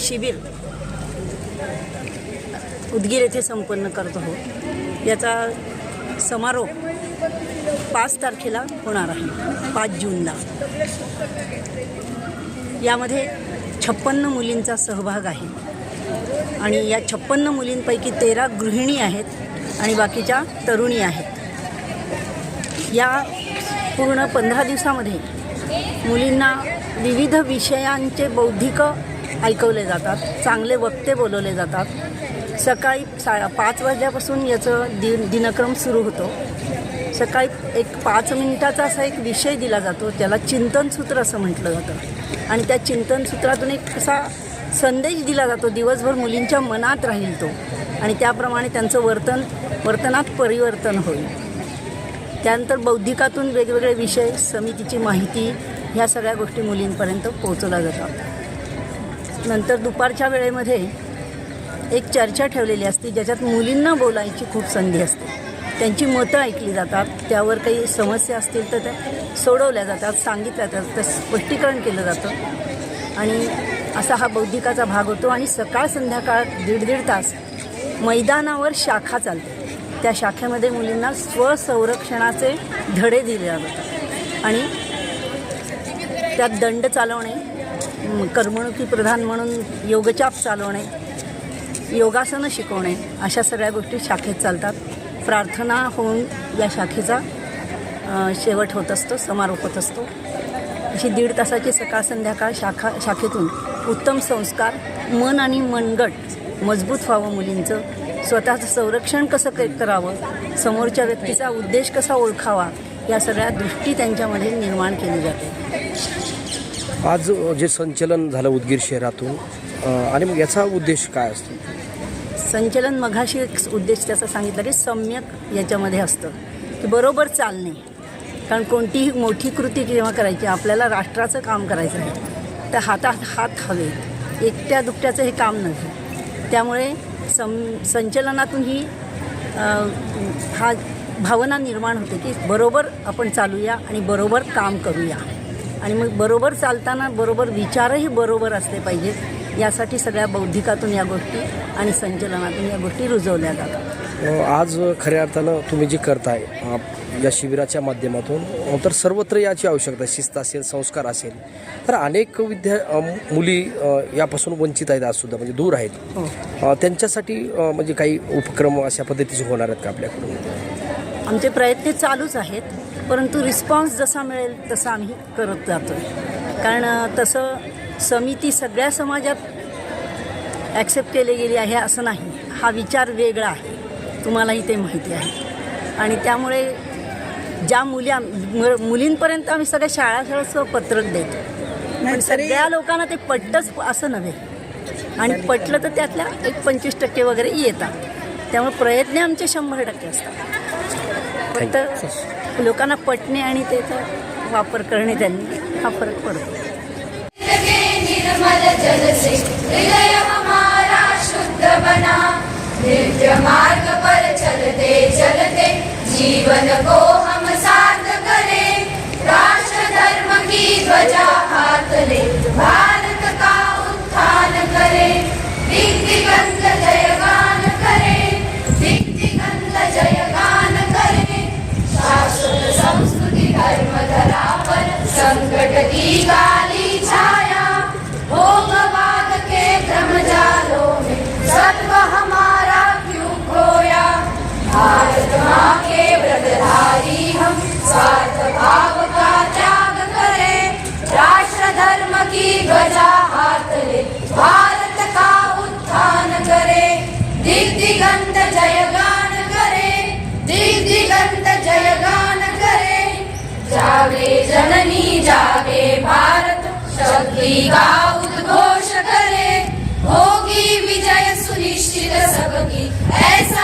शिबिर उदगीर येथे संपन्न करत आहोत. याचा समारोप पाच तारखेला होणार आहे पाच जूनला. यामध्ये छप्पन्न मुलींचा सहभाग आहे आणि या छप्पन्न मुलींपैकी तेरा गृहिणी आहेत आणि बाकीच्या तरुणी आहेत. या पूर्ण पंधरा दिवसामध्ये मुलींना विविध विषयांचे बौद्धिक ऐकवले जातात चांगले वक्ते बोलवले जातात. सकाळी सा पाच वाजल्यापासून याचं दिन दिनक्रम सुरू होतो. सकाळी एक पाच मिनिटाचा असा एक विषय दिला जातो त्याला चिंतनसूत्र असं म्हटलं जातं. आणि त्या चिंतनसूत्रातून एक असा संदेश दिला जातो दिवसभर मुलींच्या मनात राहील तो. आणि त्याप्रमाणे त्यांचं वर्तन वर्तनात परिवर्तन होईल. त्यानंतर बौद्धिकातून वेगवेगळे विषय समितीची माहिती ह्या सगळ्या गोष्टी मुलींपर्यंत पोहोचवल्या जातात. नंतर दुपारच्या वेळेमध्ये एक चर्चा ठेवलेली असते ज्याच्यात मुलींना बोलायची खूप संधी असते. त्यांची मतं ऐकली जातात त्यावर काही समस्या असतील तर त्या सोडवल्या जातात सांगितल्या जातात तर स्पष्टीकरण केलं जातं. आणि असा हा बौद्धिकाचा भाग होतो आणि सकाळ संध्याकाळ दीड दीड तास मैदानावर शाखा चालते. त्या शाखेमध्ये मुलींना स्वसंरक्षणाचे धडे दिले जातात. आणि त्यात दंड चालवणे करमणुकी प्रधान म्हणून योगचाप चालवणे योगासनं शिकवणे अशा सगळ्या गोष्टी शाखेत चालतात. प्रार्थना होऊन या शाखेचा शेवट होत असतो समारोप होत असतो. अशी दीड तासाची सकाळ संध्याकाळ शाखा शाखेतून उत्तम संस्कार मन आणि मनगट मजबूत व्हावं मुलींचं. स्वतःचं संरक्षण कसं क करावं समोरच्या व्यक्तीचा उद्देश कसा ओळखावा या सगळ्या दृष्टी त्यांच्यामध्ये निर्माण केली जाते. आज जे संचलन झालं उदगीर शहरातून आणि मग याचा उद्देश काय असतो? संचलन मघाशी एक उद्देश त्याचा सांगितला की सम्यक याच्यामध्ये असतं की बरोबर चालणे. कारण कोणतीही मोठी कृती जेव्हा करायची आपल्याला राष्ट्राचं काम करायचं आहे तर हातात हात हवे एकट्या दुकट्याचं हे काम नव्हे. त्यामुळे सं संचलनातून ही हा भावना निर्माण होते की बरोबर आपण चालूया आणि बरोबर काम करूया. आणि मग बरोबर चालताना बरोबर विचारही बरोबर असले पाहिजेत. यासाठी सगळ्या बौद्धिकातून या गोष्टी आणि संचलनातून या गोष्टी रुजवल्या जातात. आज खऱ्या अर्थानं तुम्ही जे करताय या शिबिराच्या माध्यमातून तर सर्वत्र याची आवश्यकता. शिस्त असेल संस्कार असेल तर अनेक विद्या मुली यापासून वंचित आहेत आज सुद्धा म्हणजे दूर आहेत. हो. त्यांच्यासाठी म्हणजे काही उपक्रम अशा पद्धतीचे होणार आहेत का आपल्याकडून? आमचे प्रयत्न चालूच आहेत. परंतु रिस्पॉन्स जसा मिळेल तसा आम्ही करत जातो कारण तसं समिती सगळ्या समाजात ॲक्सेप्ट केली गेली आहे असं नाही. हा विचार वेगळा आहे. तुम्हालाही ते माहिती आहे. आणि त्यामुळे ज्या मुली मुलींपर्यंत आम्ही सगळ्या शाळा शाळेचं पत्रक देतो. पण सगळ्या लोकांना ते पटतंच असं नव्हे. आणि पटलं तर त्यातल्या एक पंचवीस टक्के वगैरे येतात. त्यामुळे प्रयत्न आमचे शंभर टक्के असतात. फक्त लोकांना पटणे आणि त्याचा वापर करणे त्यांनी हा फरक पडतो. मार्ग पर चलते चलते जीवन को जननी जागे भारत शक्ति का उद्घोष करे। होगी विजय सुनिश्चित सबकी। ऐसा